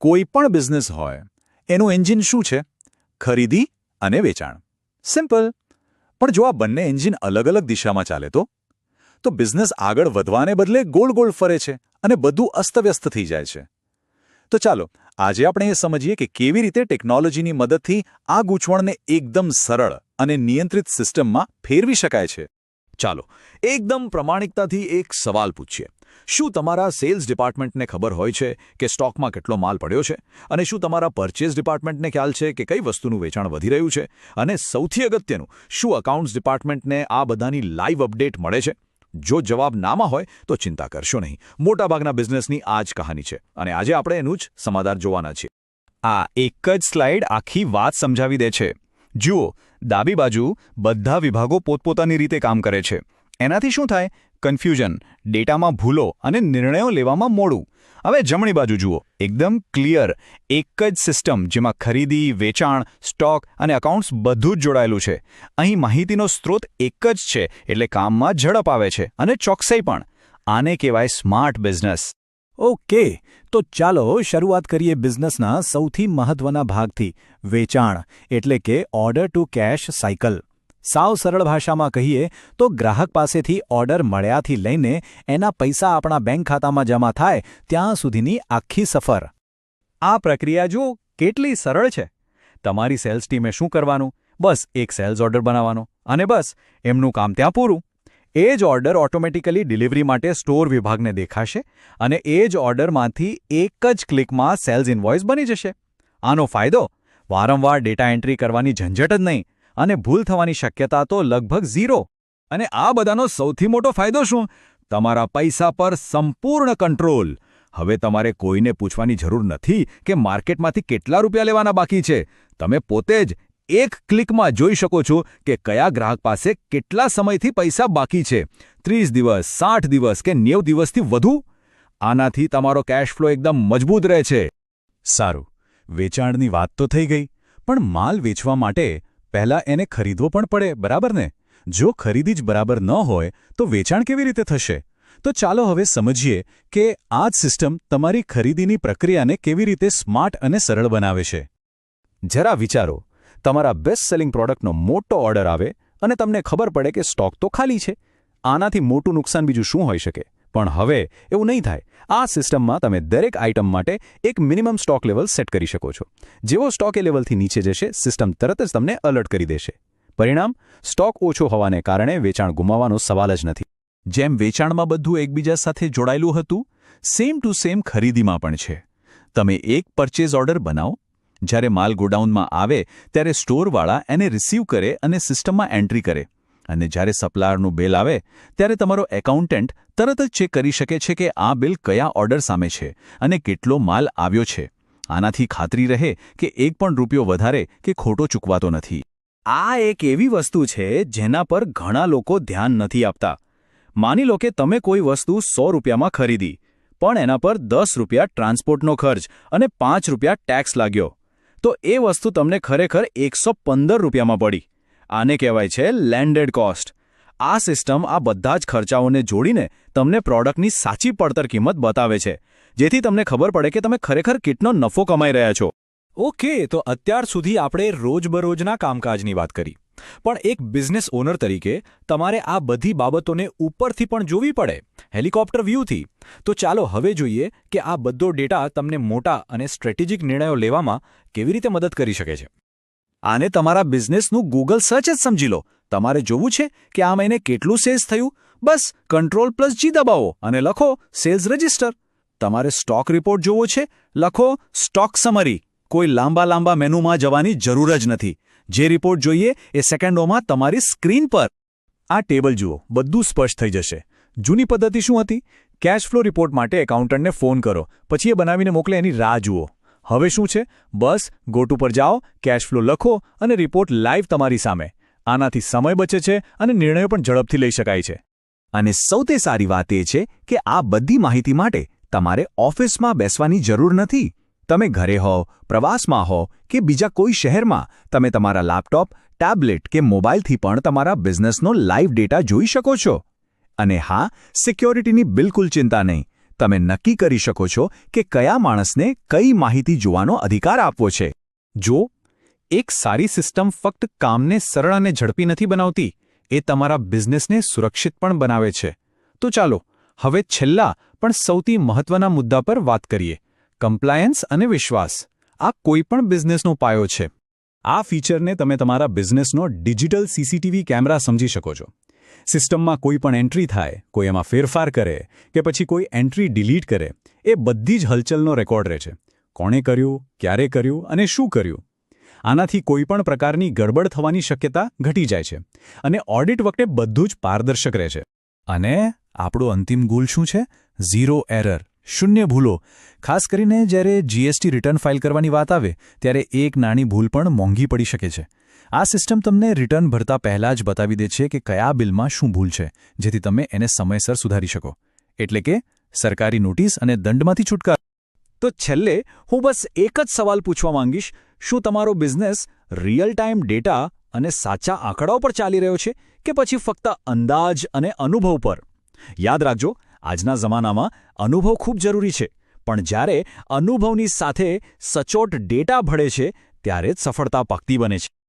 કોઈ પણ બિઝનેસ હોય, એનું એન્જિન શું છે? ખરીદી અને વેચાણ. સિમ્પલ. પણ જો આ બંને એન્જિન અલગ અલગ દિશામાં ચાલે તો? તો બિઝનેસ આગળ વધવાને બદલે ગોળ ગોળ ફરે છે અને બધું અસ્તવ્યસ્ત થઈ જાય છે. તો ચાલો, આજે આપણે એ સમજીએ કે કેવી રીતે ટેકનોલોજીની મદદથી આ ગૂંચવણને એકદમ સરળ અને નિયંત્રિત સિસ્ટમમાં ફેરવી શકાય છે. ચાલો, એકદમ પ્રમાણિકતાથી એક સવાલ પૂછીએ. શું તમારા સેલ્સ ડિપાર્ટમેન્ટને ખબર હોય છે કે સ્ટોકમાં કેટલો માલ પડ્યો છે? અને શું તમારા પરચેઝ ડિપાર્ટમેન્ટને ખ્યાલ છે કે કઈ વસ્તુનું વેચાણ વધી રહ્યું છે? અને સૌથી અગત્યનું, શું અકાઉન્ટ્સ ડિપાર્ટમેન્ટને આ બધાની લાઈવ અપડેટ મળે છે? જો જવાબ નામાં હોય, તો ચિંતા કરશો નહીં. મોટાભાગના બિઝનેસની આ જ કહાની છે. અને આજે આપણે એનું જ સમાધાન જોવાના છીએ. આ એક જ સ્લાઇડ આખી વાત સમજાવી દે છે. જુઓ, ડાબી બાજુ બધા વિભાગો પોતપોતાની રીતે કામ કરે છે. એનાથી શું થાય? કન્ફ્યુઝન. ડેટામાં ભૂલો અને નિર્ણયો લેવામાં મોડું. હવે જમણી બાજુ જુઓ. એકદમ ક્લિયર. એક જ સિસ્ટમ જેમાં ખરીદી, વેચાણ, સ્ટોક અને અકાઉન્ટ્સ બધું જ જોડાયેલું છે. અહીં માહિતીનો સ્ત્રોત એક જ છે, એટલે કામમાં ઝડપ આવે છે અને ચોકસાઈ પણ. આને કહેવાય સ્માર્ટ બિઝનેસ. ઓકે, તો ચાલો શરૂઆત કરીએ બિઝનેસના સૌથી મહત્વના ભાગથી. વેચાણ, એટલે કે ઓર્ડર ટુ કેશ સાયકલ. સાવ સરળ ભાષામાં કહીએ તો ગ્રાહક પાસેથી ઓર્ડર મળ્યાથી લઈને એના પૈસા આપણા બેંક ખાતામાં જમા થાય ત્યાં સુધીની આખી સફર. આ પ્રક્રિયા જો કેટલી સરળ છે. તમારી સેલ્સ ટીમે શું કરવાનું? બસ એક સેલ્સ ઓર્ડર બનાવવાનો અને બસ, એમનું કામ ત્યાં પૂરું. એ જ ઓર્ડર ઓટોમેટિકલી ડિલિવરી માટે સ્ટોર વિભાગને દેખાશે અને એ જ ઓર્ડરમાંથી એક જ ક્લિકમાં સેલ્સ ઇન્વોઇસ બની જશે. આનો ફાયદો? વારંવાર ડેટા એન્ટ્રી કરવાની ઝંઝટ જ નહીં. અને ભૂલ થવાની શક્યતા તો લગભગ ઝીરો. અને આ બધાનો સૌથી મોટો ફાયદો શું? તમારા પૈસા પર સંપૂર્ણ કંટ્રોલ. હવે તમારે કોઈને પૂછવાની જરૂર નથી કે માર્કેટમાંથી કેટલા રૂપિયા લેવાના બાકી છે. તમે પોતે જ એક ક્લિકમાં જોઈ શકો છો કે કયા ગ્રાહક પાસે કેટલા સમયથી પૈસા બાકી છે. ત્રીસ દિવસ, સાઠ દિવસ કે નેવ દિવસથી વધુ? આનાથી તમારો કેશ ફ્લો એકદમ મજબૂત રહે છે. સારું. વેચાણની વાત તો થઈ ગઈ, પણ માલ વેચવા માટે પહેલાં એને ખરીદવો પણ પડે, બરાબર ને? જો ખરીદી જ બરાબર ન હોય, તો વેચાણ કેવી રીતે થશે? તો ચાલો હવે સમજીએ કે આ જ સિસ્ટમ તમારી ખરીદીની પ્રક્રિયાને કેવી રીતે સ્માર્ટ અને સરળ બનાવે છે. જરા વિચારો, તમારા બેસ્ટ સેલિંગ પ્રોડક્ટનો મોટો ઓર્ડર આવે અને તમને ખબર પડે કે સ્ટોક તો ખાલી છે. આનાથી મોટું નુકસાન બીજું શું હોઈ શકે? પણ હવે એવું નહીં થાય. આ સિસ્ટમમાં તમે દરેક આઇટમ માટે એક મિનિમમ સ્ટોક લેવલ સેટ કરી શકો છો. જેવો સ્ટોક એ લેવલથી નીચે જશે, સિસ્ટમ તરત જ તમને અલર્ટ કરી દેશે. પરિણામ, સ્ટોક ઓછો હોવાને કારણે વેચાણ ગુમાવવાનો સવાલ જ નથી. જેમ વેચાણમાં બધું એકબીજા સાથે જોડાયેલું હતું સેમ ટુ સેમ ખરીદીમાં પણ છે. તમે એક પરચેઝ ઓર્ડર બનાવો. જ્યારે માલ ગોડાઉનમાં આવે, ત્યારે સ્ટોરવાળા એને રિસીવ કરે અને સિસ્ટમમાં એન્ટ્રી કરે. અને જ્યારે સપ્લાયરનું બિલ આવે, ત્યારે તમારો એકાઉન્ટન્ટ તરત જ ચેક કરી શકે છે કે આ બિલ કયા ઓર્ડર સામે છે અને કેટલો માલ આવ્યો છે. આનાથી ખાતરી રહે કે એક પણ રૂપિયો વધારે કે ખોટો ચૂકવાતો નથી. આ એક એવી વસ્તુ છે જેના પર ઘણા લોકો ધ્યાન નથી આપતા. માની લો કે તમે કોઈ વસ્તુ સો રૂપિયામાં ખરીદી, પણ એના પર દસ રૂપિયા ટ્રાન્સપોર્ટનો ખર્ચ અને પાંચ રૂપિયા ટેક્સ લાગ્યો. તો એ વસ્તુ તમને ખરેખર એકસો રૂપિયામાં પડી. આને કહેવાય છે લેન્ડેડ કોસ્ટ આ સિસ્ટમ આ બધા જ ખર્ચાઓને જોડીને તમને પ્રોડક્ટની સાચી પડતર કિંમત બતાવે છે, જેથી તમને ખબર પડે કે તમે ખરેખર કેટલો નફો કમાઈ રહ્યા છો. ઓકે, તો અત્યાર સુધી આપણે રોજબરોજના કામકાજની વાત કરી. પણ એક બિઝનેસ ઓનર તરીકે તમારે આ બધી બાબતોને ઉપરથી પણ જોવી પડે, હેલિકોપ્ટર વ્યૂથી. તો ચાલો હવે જોઈએ કે આ બધો ડેટા તમને મોટા અને સ્ટ્રેટેજિક નિર્ણયો લેવામાં કેવી રીતે મદદ કરી શકે છે. આને તમારા બિઝનેસનું ગૂગલ સર્ચ જ સમજી લો. તમારે જોવું છે કે આ મહિને કેટલું સેલ્સ થયું? બસ કંટ્રોલ પ્લસ જી દબાવો અને લખો સેલ્સ રજિસ્ટર તમારે સ્ટોક રિપોર્ટ જોવો છે? લખો સ્ટોક સમરી કોઈ લાંબા લાંબા મેનુમાં જવાની જરૂર જ નથી. જે રિપોર્ટ જોઈએ એ સેકન્ડોમાં તમારી સ્ક્રીન પર. આ ટેબલ જુઓ, બધું સ્પષ્ટ થઈ જશે. જૂની પદ્ધતિ શું હતી? કેશ ફ્લો રિપોર્ટ માટે એકાઉન્ટન્ટને ફોન કરો. પછી એ બનાવીને મોકલે એની રાહ જુઓ. હવે શું છે? બસ, ગોટુ પર જાઓ કેશ ફ્લો લખો અને રિપોર્ટ લાઈવ તમારી સામે. આનાથી સમય બચે છે અને નિર્ણયો પણ ઝડપથી લઈ શકાય છે. અને સૌથી સારી વાત એ છે કે આ બધી માહિતી માટે તમારે ઓફિસમાં બેસવાની જરૂર નથી. તમે ઘરે હો, પ્રવાસમાં હો કે બીજા કોઈ શહેરમાં, તમે તમારા લેપટોપ ટેબ્લેટ કે મોબાઈલથી પણ તમારા બિઝનેસનો લાઈવ ડેટા જોઈ શકો છો. અને હા સિક્યોરિટીની બિલકુલ ચિંતા નહીં. તમે નક્કી કરી શકો છો કે કયા માણસને કઈ માહિતી જોવાનો અધિકાર આપવો છે. જો એક સારી સિસ્ટમ ફક્ત કામને સરળ અને ઝડપી નથી બનાવતી, એ તમારા બિઝનેસને સુરક્ષિત પણ બનાવે છે. તો ચાલો, હવે છેલ્લા પણ સૌથી મહત્વના મુદ્દા પર વાત કરીએ. કમ્પ્લાયન્સ અને વિશ્વાસ. આ કોઈ પણ બિઝનેસનો પાયો છે. આ ફીચરને તમે તમારા બિઝનેસનો ડિજિટલ સીસીટીવી કેમેરા સમજી શકો છો. સિસ્ટમમાં કોઈ પણ એન્ટ્રી થાય, કોઈ એમાં ફેરફાર કરે કે પછી કોઈ એન્ટ્રી ડિલીટ કરે, એ બધી જ હલચલનો રેકોર્ડ રહે છે. કોણે કર્યું, ક્યારે કર્યું અને શું કર્યું? આનાથી કોઈ પણ પ્રકારની ગડબડ થવાની શક્યતા ઘટી જાય છે અને ઓડિટ વખતે બધું જ પારદર્શક રહે છે. અને આપણો અંતિમ ગોલ શું છે? Zero error. શૂન્ય ભૂલો. ખાસ કરીને જ્યારે જીએસટી રિટર્ન ફાઇલ કરવાની વાત આવે, ત્યારે એક નાની ભૂલ પણ મોંઘી પડી શકે છે. આ સિસ્ટમ તમને રિટર્ન ભરતા પહેલાં જ બતાવી દે છે કે કયા બિલમાં શું ભૂલ છે, જેથી તમે એને સમયસર સુધારી શકો. એટલે કે સરકારી નોટિસ અને દંડમાંથી છુટકારો. તો છેલ્લે હું બસ એક જ સવાલ પૂછવા માંગીશ, શું તમારો બિઝનેસ રિયલ ટાઈમ ડેટા અને સાચા આંકડાઓ પર ચાલી રહ્યો છે કે પછી ફક્ત અંદાજ અને અનુભવ પર? યાદ રાખજો, આજના જમાનામાં અનુભવ ખૂબ જરૂરી છે, પણ જ્યારે અનુભવની સાથે સચોટ ડેટા ભળે છે, ત્યારે જ સફળતા પાકતી બને છે.